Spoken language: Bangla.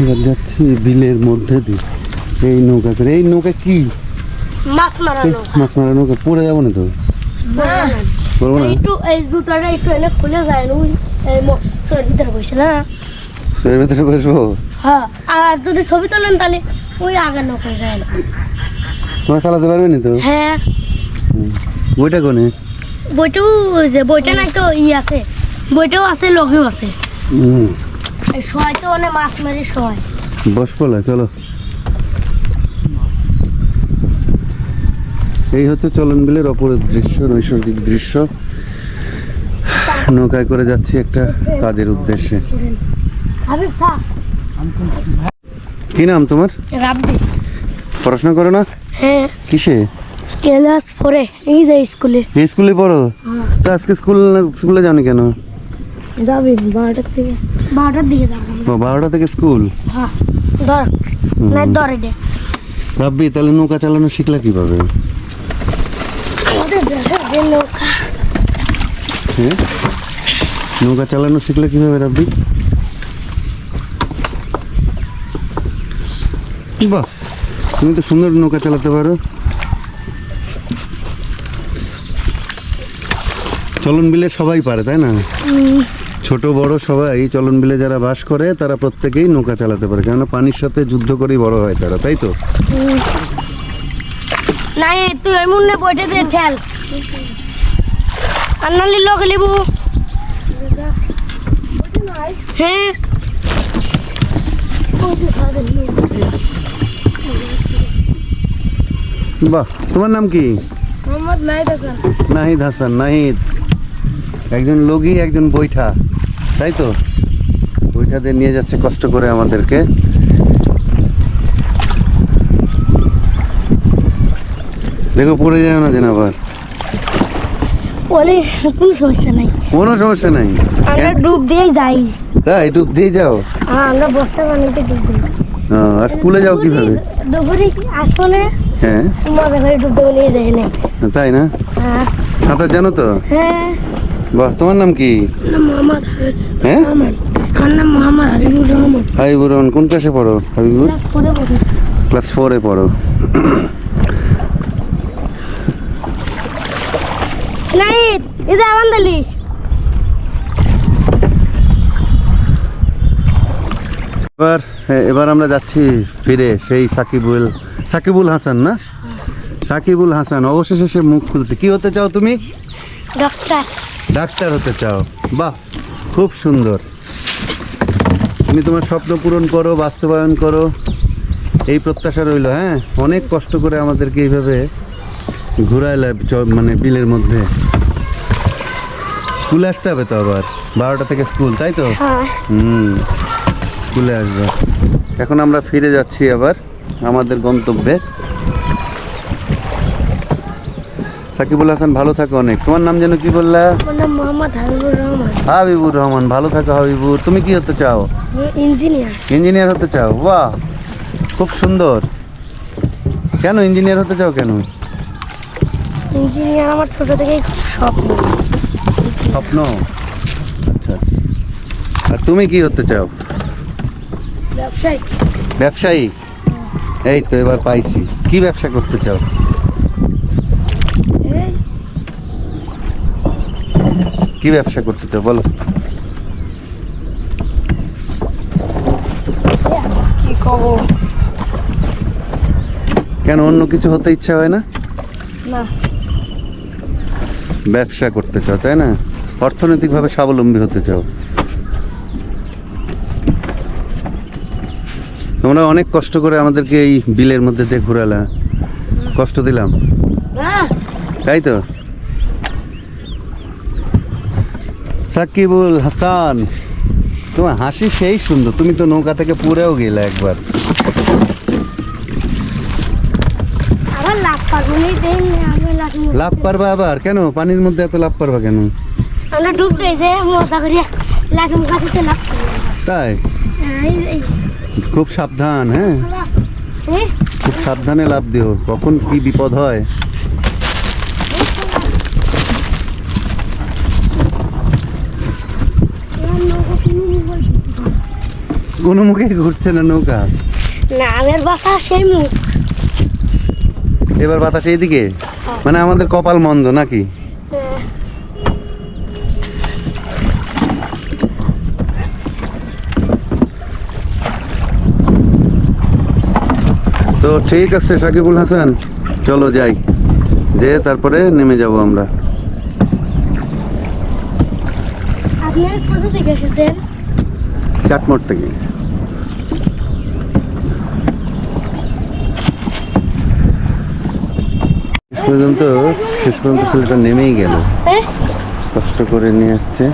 এবার যাচ্ছি বিলের মধ্যে দিয়ে। এই নৌকা করে। এই নৌকা কি? মাছ এই মারানো মাছ মারা নৌকা। পড়ে যাব না তো? বলব না? একটু এই জুতাটা একটু এনে খুলে যায় না ওই ম- ভিতরে বসে না? শরীর ভেতরে বসবো? হ্যাঁ। আর যদি ছবি তোলেন তাহলে ওই আগের নৌকায় যায় না। তোমরা চালাতে পারবে না তো? হ্যাঁ। বইটা কোনে? বইটাও যে বইটা নাই তো ই আছে। বইটাও আছে লগেও আছে। হুম, এই তো অনেক মাছ মারি সয় বস পড়লা চলো। এই হচ্ছে চলন বিলের অপরের দৃশ্য নৈসর্গিক দৃশ্য। নৌকায় করে যাচ্ছি একটা কাজের উদ্দেশ্যে। কি নাম তোমার? পড়াশোনা করো না? হ্যাঁ। কিসে? ক্লাস পরে এই যে স্কুলে। এই স্কুলে পড়ো? তা আজকে স্কুল স্কুলে যাওনি কেন? যাবি বারোটার থেকে? বারোটার দিকে যাব ও, বারোটা থেকে স্কুল? হ্যাঁ ধর। নাই ধরে দে। রাব্বি তাহলে নৌকা চালানো শিখলা কীভাবে? আমাদের জায়গা যে নৌকা। হ্যাঁ? নৌকা চালানো শিখলে কীভাবে রাব্বি? বাহ তুমি তো সুন্দর নৌকা চালাতে পারো। চলন বিলে সবাই পারে তাই না? ছোট বড় সবাই চলন বিলে যারা বাস করে তারা প্রত্যেকেই নৌকা চালাতে পারে। কেননা পানির সাথে যুদ্ধ করেই বড় হয় তারা তাই তো। নাই তুই এমন না বইটা দিয়ে ঠেল। আর লগে লিবু। হ্যাঁ। বাহ তোমার নাম কি? মোহাম্মদ নাহিদ হাসান। নাহিদ হাসান নাহিদ। একজন লগি একজন বৈঠা তাই তো? বৈঠাদের নিয়ে যাচ্ছে কষ্ট করে আমাদেরকে। দেখো পড়ে যায় না যেন আবার। বলে কোনো সমস্যা নাই। কোনো সমস্যা নাই। আমরা ডুব দিয়ে যাই। তাই ডুব দিয়ে যাও? হ্যাঁ আমরা বর্ষা পানিতে ডুব দিই। আর স্কুলে যাও কীভাবে? দুপুরে আসলে হ্যাঁ। মজা করে ডুব দেবো নিয়ে যাই না তাই না? হ্যাঁ। সাঁতার জানো তো? হ্যাঁ। বাহ তোমার নাম কি? হ্যাঁ? হাবিবুর রহমান। কোন ক্লাসে পড়ো হাবিবুর? ক্লাস ফোরে পড়ো। এবার হ্যাঁ, এবার আমরা যাচ্ছি ফিরে সেই সাকিবুল সাকিবুল হাসান না? সাকিবুল হাসান অবশেষে সে মুখ খুলছে। কি হতে চাও তুমি? ডক্টর ডাক্তার হতে চাও? বাহ খুব সুন্দর। তুমি তোমার স্বপ্ন পূরণ করো বাস্তবায়ন করো। এই প্রত্যাশা রইল হ্যাঁ? অনেক কষ্ট করে আমাদেরকে এইভাবে ঘুরাইলে মানে বিলের মধ্যে। স্কুলে আসতে হবে তো আবার? বারোটা থেকে স্কুল তাই তো? হ্যাঁ। হুম স্কুলে আসবে। এখন আমরা ফিরে যাচ্ছি আবার আমাদের গন্তব্যে। সাকিবুল হাসান ভালো থাকো অনেক। তোমার নাম যেন কি বললা? মোহাম্মদ হাবিবুর রহমান। হাবিবুর রহমান ভালো থাকো হাবিবুর। তুমি কি হতে চাও? ইঞ্জিনিয়ার। ইঞ্জিনিয়ার হতে চাও? বাহ! খুব সুন্দর। কেন ইঞ্জিনিয়ার হতে চাও কেন? ইঞ্জিনিয়ার আমার ছোট থেকেই খুব স্বপ্ন। স্বপ্ন? আচ্ছা। আর তুমি কি হতে চাও? ব্যবসায়ী। ব্যবসায়ী? এই তো এবার পাইছি। কি ব্যবসা করতে চাও এই কি ব্যবসা করতে চাও বলো। কি কব কেন অন্য কিছু হতে ইচ্ছা হয় না? না। ব্যবসা করতে চাও তাই না? অর্থনৈতিকভাবে স্বাবলম্বী হতে চাও। তোমরা অনেক কষ্ট করে আমাদেরকে এই বিলের মধ্যে দিয়ে ঘুরালা। কষ্ট দিলাম। তাই তো? সাকিবুল হাসান। তোমার হাসি সেই সুন্দর তুমি তো নৌকা থেকে পুরেও গেলে একবার। লাভ পারবা আবার কেন? পানির মধ্যে এত লাভ পারবা কেন? আমরা ডুব মজা লাভ তাই? এই খুব সাবধান হ্যাঁ? খুব সাবধানে লাভ দিও কখন কি বিপদ হয় আমার নৌকা কিনে মুখে ঘুরছে না নৌকা? না আমার বাসা সেই মুখ। এবার বাতাস এইদিকে? মানে আমাদের কপাল মন্দ নাকি? হ্যাঁ। তো ঠিক আছে সাকিবুল হাসান। চলো যাই। যে তারপরে নেমে যাব আমরা। আপনার কোথা থেকে এসেছেন? চাটমোট থেকে। শেষ পর্যন্ত শেষ পর্যন্ত ছেলেটা নেমেই গেল। হ্যাঁ? কষ্ট করে নিয়ে যাচ্ছে